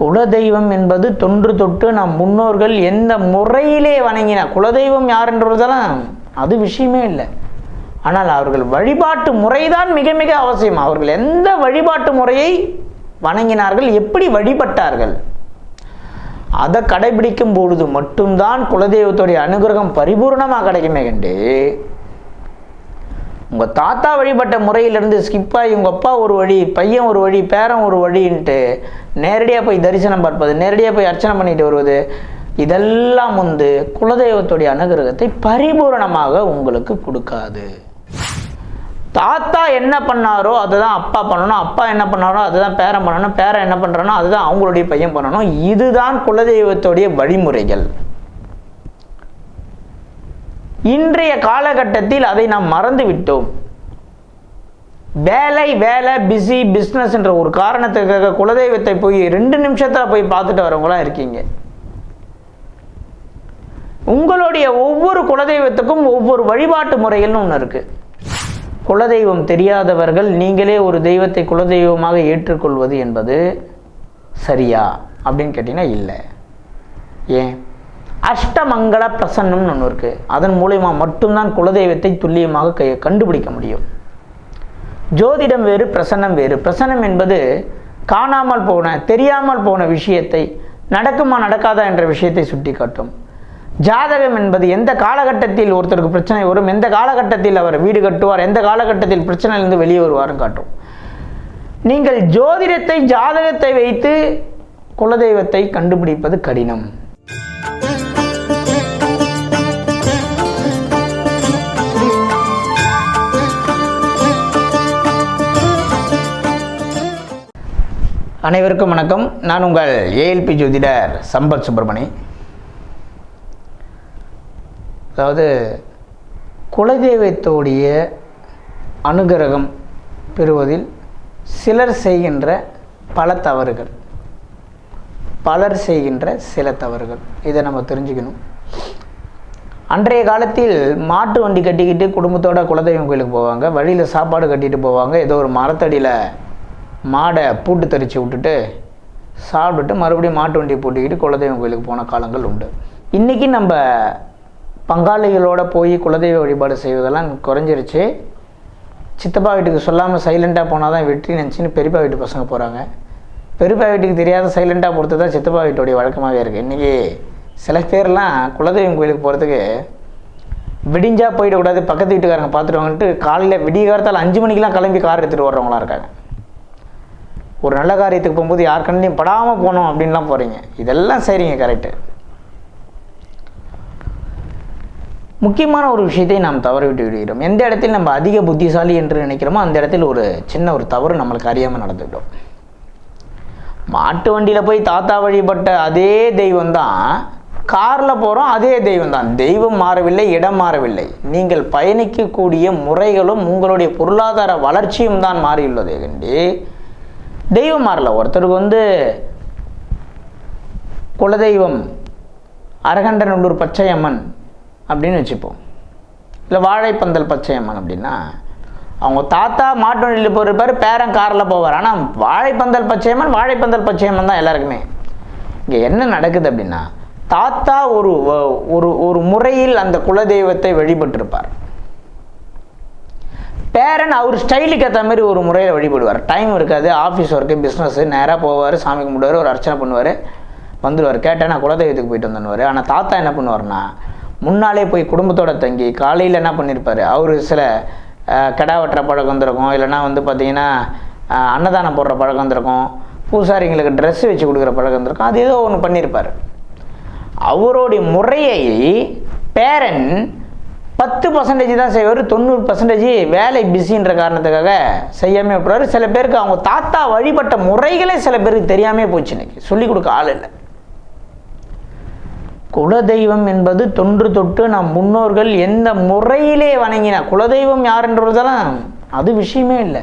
குலதெய்வம் என்பது தொன்று தொட்டு நம் முன்னோர்கள் எந்த முறையிலே வணங்கின குலதெய்வம் யாருன்றதெல்லாம் அது விஷயமே இல்லை. ஆனால் அவர்கள் வழிபாட்டு முறைதான் மிக மிக அவசியம். அவர்கள் எந்த வழிபாட்டு முறையை வணங்கினார்கள் எப்படி வழிபட்டார்கள் அதை கடைபிடிக்கும் பொழுது மட்டும்தான் குலதெய்வத்துடைய அனுகிரகம் பரிபூர்ணமாக கிடைக்குமே கண்டு உங்கள் தாத்தா வழிபட்ட முறையிலிருந்து ஸ்கிப் ஆகி உங்கள் அப்பா ஒரு வழி பையன் ஒரு வழி பேரன் ஒரு வழின்ட்டு நேரடியாக போய் தரிசனம் பார்ப்பது நேரடியாக போய் அர்ச்சனை பண்ணிட்டு வருவது இதெல்லாம் வந்து குலதெய்வத்துடைய அனுகிரகத்தை பரிபூரணமாக உங்களுக்கு கொடுக்காது. தாத்தா என்ன பண்ணாரோ அதுதான் அப்பா பண்ணணும் அப்பா என்ன பண்ணாரோ அதுதான் பேரன் பண்ணணும் பேரன் என்ன பண்ணுறானோ அதுதான் அவங்களுடைய பையன் பண்ணணும். இதுதான் குலதெய்வத்துடைய வழிமுறைகள். இன்றைய காலகட்டத்தில் அதை நாம் மறந்து விட்டோம் வேலை வேலை பிஸி பிஸ்னஸ் என்ற ஒரு காரணத்துக்காக குலதெய்வத்தை போய் ரெண்டு நிமிஷத்தில் போய் பார்த்துட்டு வரவங்களாம் இருக்கீங்க. உங்களுடைய ஒவ்வொரு குலதெய்வத்துக்கும் ஒவ்வொரு வழிபாட்டு முறைகள்னு ஒன்று இருக்குது குலதெய்வம் தெரியாதவர்கள் நீங்களே ஒரு தெய்வத்தை குலதெய்வமாக ஏற்றுக்கொள்வது என்பது சரியா அப்படின்னு கேட்டிங்கன்னா இல்லை. ஏன்? அஷ்டமங்கள பிரசன்னம்னு ஒன்று இருக்குது அதன் மூலயமா மட்டும்தான் குலதெய்வத்தை துல்லியமாக கை கண்டுபிடிக்க முடியும். ஜோதிடம் வேறு பிரசன்னம் வேறு. பிரசன்னம் என்பது காணாமல் போன தெரியாமல் போன விஷயத்தை நடக்குமா நடக்காதா என்ற விஷயத்தை சுட்டி காட்டும் ஜாதகம் என்பது எந்த காலகட்டத்தில் ஒருத்தருக்கு பிரச்சனை வரும் எந்த காலகட்டத்தில் அவர் வீடு கட்டுவார் எந்த காலகட்டத்தில் பிரச்சனையிலிருந்து வெளியே வருவார்னு காட்டும். நீங்கள் ஜோதிடத்தை ஜாதகத்தை வைத்து குலதெய்வத்தை கண்டுபிடிப்பது கடினம். அனைவருக்கும் வணக்கம். நான் உங்கள் ஏஎல்பி ஜோதிடர் சம்பத் சுப்பிரமணி. அதாவது குலதெய்வத்தோடைய அனுகிரகம் பெறுவதில் சிலர் செய்கின்ற பல தவறுகள். பலர் செய்கின்ற சில தவறுகள். இதை நம்ம தெரிஞ்சுக்கணும். அன்றைய காலத்தில் மாட்டு வண்டி கட்டிக்கிட்டு குடும்பத்தோட குலதெய்வம் கோயிலுக்கு போவாங்க. வழியில் சாப்பாடு கட்டிட்டு போவாங்க. ஏதோ ஒரு மரத்தடியில் மாடை பூட்டு தரித்து விட்டுட்டு சாப்பிட்டுட்டு மறுபடியும் மாட்டு வண்டியை பூட்டிக்கிட்டு குலதெய்வம் கோயிலுக்கு போன காலங்கள் உண்டு. இன்றைக்கி நம்ம பங்காளிகளோடு போய் குலதெய்வ வழிபாடு செய்வதெல்லாம் குறைஞ்சிருச்சு. சித்தப்பா வீட்டுக்கு சொல்லாமல் சைலண்ட்டாக போனால் தான் வெற்றி நினச்சின்னு பெரியப்பா வீட்டு பசங்க போகிறாங்க பெரியப்பா வீட்டுக்கு தெரியாத சைலண்ட்டாக பொறுத்து தான் சித்தப்பா வீட்டுடைய வழக்கமாகவே இருக்குது இன்றைக்கி சில பேர்லாம் குலதெய்வம் கோயிலுக்கு போகிறதுக்கு விடிஞ்சா போயிடக்கூடாது பக்கத்து வீட்டுக்காரங்க பார்த்துருவாங்கன்ட்டு காலையில் விடிய காலத்தால் அஞ்சு மணிக்கெலாம் கிளம்பி கார் எடுத்துகிட்டு வர்றவங்களாம் இருக்காங்க. ஒரு நல்ல காரியத்துக்கு போகும்போது யார் கண்ணையும் படாமல் போகணும் அப்படின்லாம் போகிறீங்க இதெல்லாம் சரிங்க கரெக்டு முக்கியமான ஒரு விஷயத்தை நாம் தவறிவிட்டு விடுகிறோம். எந்த இடத்தில் நம்ம அதிக புத்திசாலி என்று நினைக்கிறோமோ அந்த இடத்தில் ஒரு சின்ன ஒரு தவறு நம்மளுக்கு அறியாமல் நடந்துவிட்டோம் மாட்டு வண்டியில் போய் தாத்தா வழிபட்ட அதே தெய்வம் தான் காரில் போகிறோம் அதே தெய்வம் தான். தெய்வம் மாறவில்லை இடம் மாறவில்லை. நீங்கள் பயணிக்கக்கூடிய முறைகளும் உங்களுடைய பொருளாதார வளர்ச்சியும் தான் மாறியுள்ளதே கண்டி. தெய்வம் மாறல ஒருத்தருக்கு வந்து குலதெய்வம் அரகண்டநல்லூர் பச்சையம்மன் அப்படின்னு வச்சுப்போம். இல்லை வாழைப்பந்தல் பச்சையம்மன் அப்படின்னா அவங்க தாத்தா மாட்டு வண்டியில் போயிருப்பார் பேரன் காரில் போவார். ஆனால் வாழைப்பந்தல் பச்சையம்மன் வாழைப்பந்தல் பச்சையம்மன் தான் எல்லாருக்குமே. இங்கே என்ன நடக்குது அப்படின்னா தாத்தா ஒரு ஒரு ஒரு முறையில் அந்த குலதெய்வத்தை வழிபட்டிருப்பார். பேரன் அவர் ஸ்டைலுக்கு ஏற்ற மாதிரி ஒரு முறையில் வழிபடுவார். டைம் இருக்காது ஆஃபீஸ் ஒர்க்கு பிஸ்னஸ்ஸு நேராக போவார் சாமி கும்பிடுவார் ஒரு அர்ச்சனை பண்ணுவார் வந்துடுவார் கேட்டால் நான் குலதெய்வத்துக்கு போயிட்டு வந்துடுவார் ஆனால் தாத்தா என்ன பண்ணுவார்னா முன்னாலே போய் குடும்பத்தோட தங்கி காலையில் என்ன பண்ணியிருப்பார் அவர் சில அஹ், கிடா வெட்டுற பழக்கம் வந்திருக்கும். இல்லைன்னா வந்து பார்த்தீங்கன்னா அன்னதானம் போடுற பழக்கம் வந்திருக்கும். பூசாரிங்களுக்கு ட்ரெஸ் வச்சு கொடுக்குற பழக்கம் வந்திருக்கும். அது ஏதோ ஒன்று பண்ணியிருப்பார் அவருடைய முறையை பேரன் பத்து பர்சன்டேஜ் தான் செய்வார் தொண்ணூறு பர்சன்டேஜ் வேலை பிஸின்ற காரணத்துக்காக செய்யாமல் விட்டுருவாரு சில பேருக்கு அவங்க தாத்தா வழிபட்ட முறைகளே சில பேருக்கு தெரியாமே போச்சு இன்னைக்கு. சொல்லிக் கொடுக்க ஆள் இல்லை. குலதெய்வம் என்பது தொன்று தொட்டு நம் முன்னோர்கள் எந்த முறையிலே வணங்கின குலதெய்வம் யாருன்றதெல்லாம் அது விஷயமே இல்லை.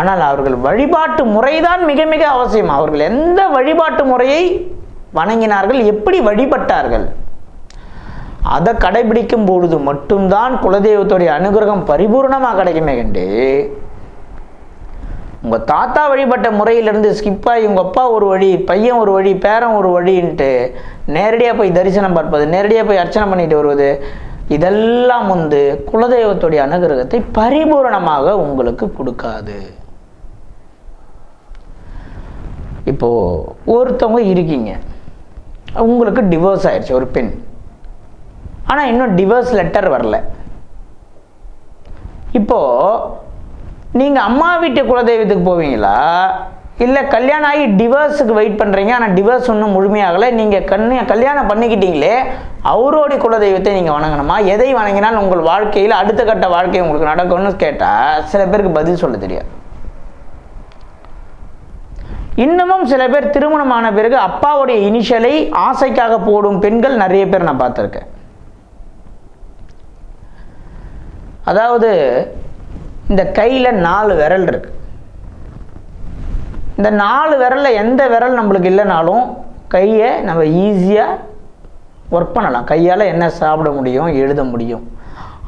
ஆனால் அவர்கள் வழிபாட்டு முறைதான் மிக மிக அவசியம். அவர்கள் எந்த வழிபாட்டு முறையை வணங்கினார்கள் எப்படி வழிபட்டார்கள் அதை கடைபிடிக்கும் பொழுது மட்டும்தான் குலதெய்வத்துடைய அனுகிரகம் பரிபூர்ணமாக கிடைக்குமே கண்டு. உங்கள் தாத்தா வழிபட்ட முறையிலிருந்து ஸ்கிப் ஆகி உங்கள் அப்பா ஒரு வழி பையன் ஒரு வழி பேரன் ஒரு வழின்ட்டு நேரடியாக போய் தரிசனம் பார்ப்பது நேரடியாக போய் அர்ச்சனை பண்ணிட்டு வருவது இதெல்லாம் வந்து குலதெய்வத்துடைய அனுகிரகத்தை பரிபூரணமாக உங்களுக்கு கொடுக்காது. இப்போது ஒருத்தவங்க இருக்கீங்க. உங்களுக்கு டிவோர்ஸ் ஆயிடுச்சு ஒரு பெண். ஆனால் இன்னும் டிவோர்ஸ் லெட்டர் வரல. இப்போ நீங்கள் அம்மா வீட்டு குலதெய்வத்துக்கு போவீங்களா? இல்லை கல்யாணம் ஆகி டிவர்ஸுக்கு வெயிட் பண்ணுறீங்க ஆனால் டிவர்ஸ் ஒன்றும் முழுமையாகலை நீங்கள் கண்ணு கல்யாணம் பண்ணிக்கிட்டீங்களே அவரோடைய குலதெய்வத்தை நீங்கள் வணங்கணுமா? எதை வணங்கினால் உங்கள் வாழ்க்கையில் அடுத்த கட்ட வாழ்க்கை உங்களுக்கு நடக்கும்னு கேட்டால் சில பேருக்கு பதில் சொல்ல தெரியாது. இன்னமும் சில பேர் திருமணமான பிறகு அப்பாவுடைய இனிஷியலை ஆசைக்காக போடும் பெண்கள் நிறைய பேர் நான் பார்த்துருக்கேன். அதாவது இந்த கையில் நாலு விரல் இருக்கு. இந்த நாலு விரலில் எந்த விரல் நம்மளுக்கு இல்லைனாலும் கையை நம்ம ஈஸியாக ஒர்க் பண்ணலாம். கையால் என்ன சாப்பிட முடியும் எழுத முடியும்.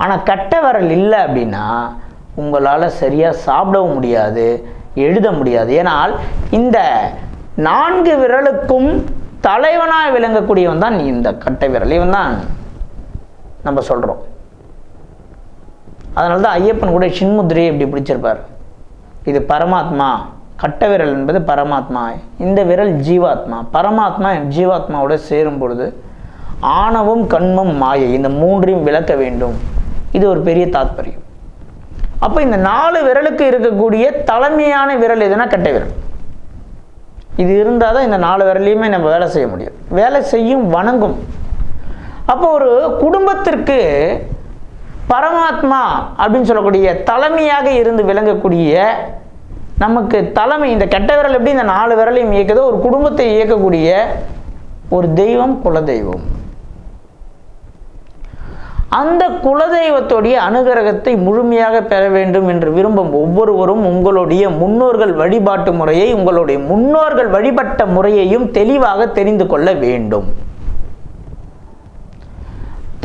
ஆனால் கட்டை விரல் இல்லை அப்படின்னா உங்களால் சரியாக சாப்பிடவும் முடியாது எழுத முடியாது. ஏனால் இந்த நான்கு விரலுக்கும் தலைவனாக விளங்கக்கூடியவன் தான் இந்த கட்டை விரல். இவன் தான் நம்ம சொல்கிறோம் அதனால தான் ஐயப்பன் கூட சின்முத்திரையை இப்படி பிடிச்சிருப்பார். இது பரமாத்மா கட்ட விரல் என்பது பரமாத்மா இந்த விரல் ஜீவாத்மா. பரமாத்மா ஜீவாத்மாவோட சேரும் பொழுது ஆணவம் கண்மம் மாயை இந்த மூன்றையும் விளக்க வேண்டும். இது ஒரு பெரிய தாத்பரியம். அப்போ இந்த நாலு விரலுக்கு இருக்கக்கூடிய தலைமையான விரல் எதுனா கட்டை விரல். இது இருந்தால் தான் இந்த நாலு விரலையுமே நம்ம வேலை செய்ய முடியும். வேலை செய்யும் வணங்கும். அப்போ ஒரு குடும்பத்திற்கு பரமாத்மா அப்படின்னு சொல்லக்கூடிய தலைமையாக இருந்து விளங்கக்கூடிய நமக்கு தலைமை இந்த கெட்ட விரல் எப்படி இந்த நாலு விரலையும் இயக்குதோ ஒரு குடும்பத்தை இயக்கக்கூடிய ஒரு தெய்வம் குலதெய்வம். அந்த குலதெய்வத்துடைய அனுகிரகத்தை முழுமையாக பெற வேண்டும் என்று விரும்பும் ஒவ்வொருவரும் உங்களுடைய முன்னோர்கள் வழிபாட்டு முறையை உங்களுடைய முன்னோர்கள் வழிபட்ட முறையையும் தெளிவாக தெரிந்து கொள்ள வேண்டும்.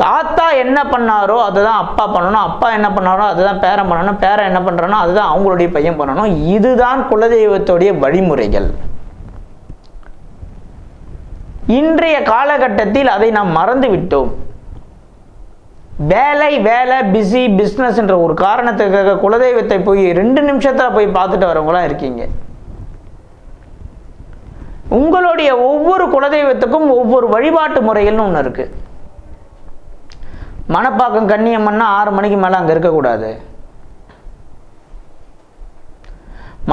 தாத்தா என்ன பண்ணாரோ அதுதான் அப்பா பண்ணணும் அப்பா என்ன பண்ணாரோ அதுதான் பேரன் பண்ணணும் பேரன் என்ன பண்ணுறானோ அதுதான் அவங்களுடைய பையன் பண்ணணும். இதுதான் குலதெய்வத்துடைய வழிமுறைகள். இன்றைய காலகட்டத்தில் அதை நாம் மறந்து விட்டோம் வேலை வேலை பிஸி பிஸ்னஸ் என்ற ஒரு காரணத்துக்காக குலதெய்வத்தை போய் ரெண்டு நிமிஷத்தில் போய் பார்த்துட்டு வரவங்களாம் இருக்கீங்க. உங்களுடைய ஒவ்வொரு குலதெய்வத்துக்கும் ஒவ்வொரு வழிபாட்டு முறைகள்னு ஒன்று இருக்குது மணப்பாக்கம் கண்ணியம்மன்னா ஆறு மணிக்கு மேலே அங்கே இருக்கக்கூடாது.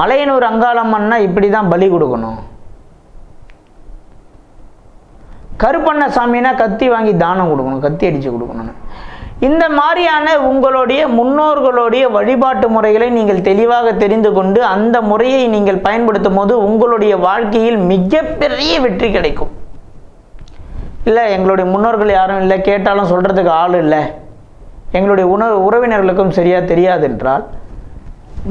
மலையனூர் அங்காளம்மன்னா இப்படி தான் பலி கொடுக்கணும். கருப்பண்ண சாமினா கத்தி வாங்கி தானம் கொடுக்கணும் கத்தி அடித்து கொடுக்கணும் இந்த மாதிரியான உங்களுடைய முன்னோர்களுடைய வழிபாட்டு முறைகளை நீங்கள் தெளிவாக தெரிந்து கொண்டு அந்த முறையை நீங்கள் பயன்படுத்தும் போது உங்களுடைய வாழ்க்கையில் மிகப்பெரிய வெற்றி கிடைக்கும். இல்லை எங்களுடைய முன்னோர்கள் யாரும் இல்லை கேட்டாலும் சொல்கிறதுக்கு ஆள் இல்லை. எங்களுடைய உணவு உறவினர்களுக்கும் சரியாக தெரியாது என்றால்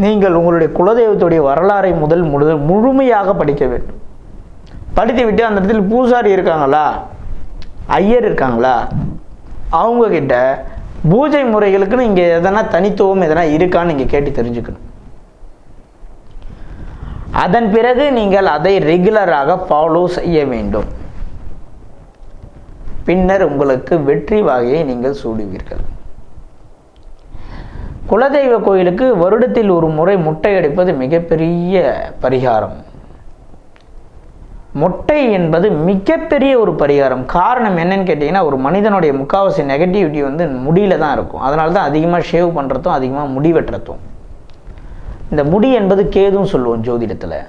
நீங்கள் உங்களுடைய குலதெய்வத்துடைய வரலாறை முதல் முழு முழுமையாக படிக்க வேண்டும். படித்து விட்டு அந்த இடத்துல பூசாரி இருக்காங்களா? ஐயர் இருக்காங்களா? அவங்கக்கிட்ட பூஜை முறைகளுக்குன்னு இங்கே எதனா தனித்துவம் எதனா இருக்கான்னு நீங்கள் கேட்டு தெரிஞ்சுக்கணும். அதன் பிறகு நீங்கள் அதை ரெகுலராக ஃபாலோ செய்ய வேண்டும். பின்னர் உங்களுக்கு வெற்றி வாகையை நீங்கள் சூடுவீர்கள். குலதெய்வ கோயிலுக்கு வருடத்தில் ஒரு முறை முட்டை அடிப்பது மிகப்பெரிய பரிகாரம். முட்டை என்பது மிகப்பெரிய ஒரு பரிகாரம். காரணம் என்னன்னு கேட்டிங்கன்னா ஒரு மனிதனுடைய முக்காவாசி நெகட்டிவிட்டி வந்து முடியில தான் இருக்கும். அதனால தான் அதிகமாக ஷேவ் பண்ணுறதும் அதிகமாக முடி வெட்டுறதும். இந்த முடி என்பது கேதும் சொல்லுவோம் ஜோதிடத்தில்.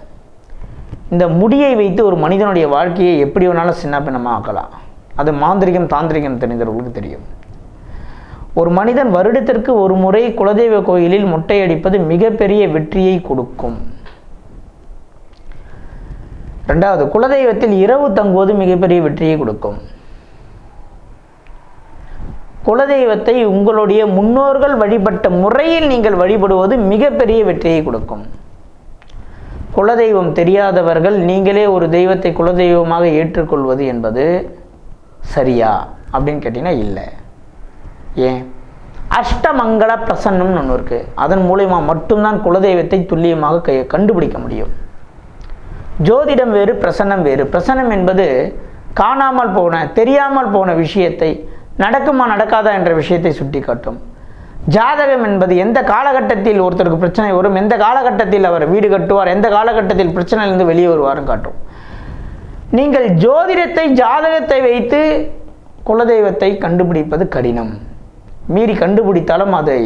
இந்த முடியை வைத்து ஒரு மனிதனுடைய வாழ்க்கையை எப்படி வேணாலும் சின்ன பின்னமாக ஆக்கலாம். அது மாந்திரிகம் தாந்திரிகம் தெரிந்தவர்களுக்கு தெரியும். ஒரு மனிதன் வருடத்திற்கு ஒரு முறை குலதெய்வ கோயிலில் முட்டையடிப்பது மிகப்பெரிய வெற்றியை கொடுக்கும். ரெண்டாவது குலதெய்வத்தில் இரவு தங்குவது மிகப்பெரிய வெற்றியை கொடுக்கும். குலதெய்வத்தை உங்களுடைய முன்னோர்கள் வழிபட்ட முறையில் நீங்கள் வழிபடுவது மிகப்பெரிய வெற்றியை கொடுக்கும். குலதெய்வம் தெரியாதவர்கள் நீங்களே ஒரு தெய்வத்தை குலதெய்வமாக ஏற்றுக்கொள்வது என்பது சரியா? அப்படின்னு கேட்டிங்கன்னா இல்லை. ஏன்? அஷ்டமங்கள பிரசன்னம்னு ஒன்று இருக்குது அதன் மூலயமா மட்டும்தான் குலதெய்வத்தை துல்லியமாக கை கண்டுபிடிக்க முடியும். ஜோதிடம் வேறு பிரசன்னம் வேறு. பிரசன்னம் என்பது காணாமல் போன தெரியாமல் போன விஷயத்தை நடக்குமா நடக்காதா என்ற விஷயத்தை சுட்டிக்காட்டும். ஜாதகம் என்பது எந்த காலகட்டத்தில் ஒருத்தருக்கு பிரச்சனை வரும் எந்த காலகட்டத்தில் அவர் வீடு கட்டுவார் எந்த காலகட்டத்தில் பிரச்சனையிலிருந்து வெளியே வருவார்னு காட்டும். நீங்கள் ஜோதிடத்தை ஜாதகத்தை வைத்து குலதெய்வத்தை கண்டுபிடிப்பது கடினம். மீறி கண்டுபிடித்தாலும் அதை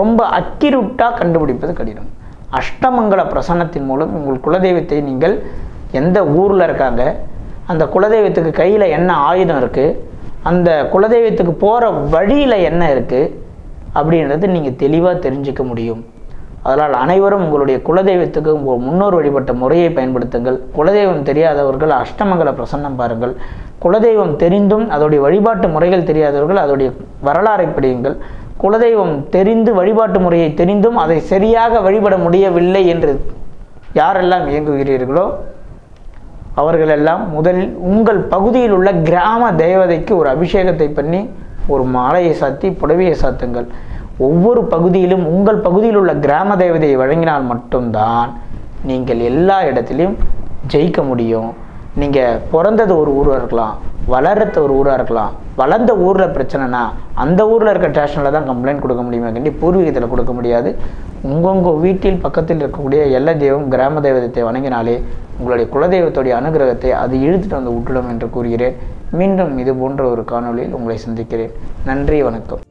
ரொம்ப அக்கிருட்டாக கண்டுபிடிப்பது கடினம். அஷ்டமங்கல பிரசன்னத்தின் மூலம் உங்கள் குலதெய்வத்தை நீங்கள் எந்த ஊரில் இருக்காங்க அந்த குலதெய்வத்துக்கு கையில் என்ன ஆயுதம் இருக்குது அந்த குலதெய்வத்துக்கு போகிற வழியில் என்ன இருக்குது அப்படின்றது நீங்கள் தெளிவாக தெரிஞ்சுக்க முடியும். அதனால் அனைவரும் உங்களுடைய குலதெய்வத்துக்கு உங்கள் முன்னோர் வழிபட்ட முறையை பயன்படுத்துங்கள். குலதெய்வம் தெரியாதவர்கள் அஷ்டமங்கல பிரசன்னம் பாருங்கள். குலதெய்வம் தெரிந்தும் அதோடைய வழிபாட்டு முறைகள் தெரியாதவர்கள் அதோடைய வரலாறை படியுங்கள். குலதெய்வம் தெரிந்து வழிபாட்டு முறையை தெரிந்தும் அதை சரியாக வழிபட முடியவில்லை என்று யாரெல்லாம் இயங்குகிறீர்களோ அவர்களெல்லாம் முதலில் உங்கள் பகுதியில் உள்ள கிராம தேவதைக்கு ஒரு அபிஷேகத்தை பண்ணி ஒரு மாலையை சாத்தி புடவையை சாத்துங்கள். ஒவ்வொரு பகுதியிலும் உங்கள் பகுதியில் உள்ள கிராம தேவதையை வழங்கினால் மட்டும்தான் நீங்கள் எல்லா இடத்துலையும் ஜெயிக்க முடியும். நீங்கள் பிறந்தது ஒரு ஊராக இருக்கலாம் வளர்றது ஒரு ஊராக இருக்கலாம் வளர்ந்த ஊரில் பிரச்சனைனா அந்த ஊரில் இருக்க ஸ்டேஷனில் தான் கம்ப்ளைண்ட் கொடுக்க முடியுமே கண்டி பூர்வீகத்தில் கொடுக்க முடியாது. உங்கவுங்க வீட்டில் பக்கத்தில் இருக்கக்கூடிய எல்லா தெய்வம் கிராம தெய்வத்தை வணங்கினாலே உங்களுடைய குலதெய்வத்துடைய அனுகிரகத்தை அது இழுத்துட்டு வந்து விட்டுடும் என்று கூறுகிறேன். மீண்டும் இது போன்ற ஒரு காணொளியில் உங்களை சந்திக்கிறேன். நன்றி வணக்கம்.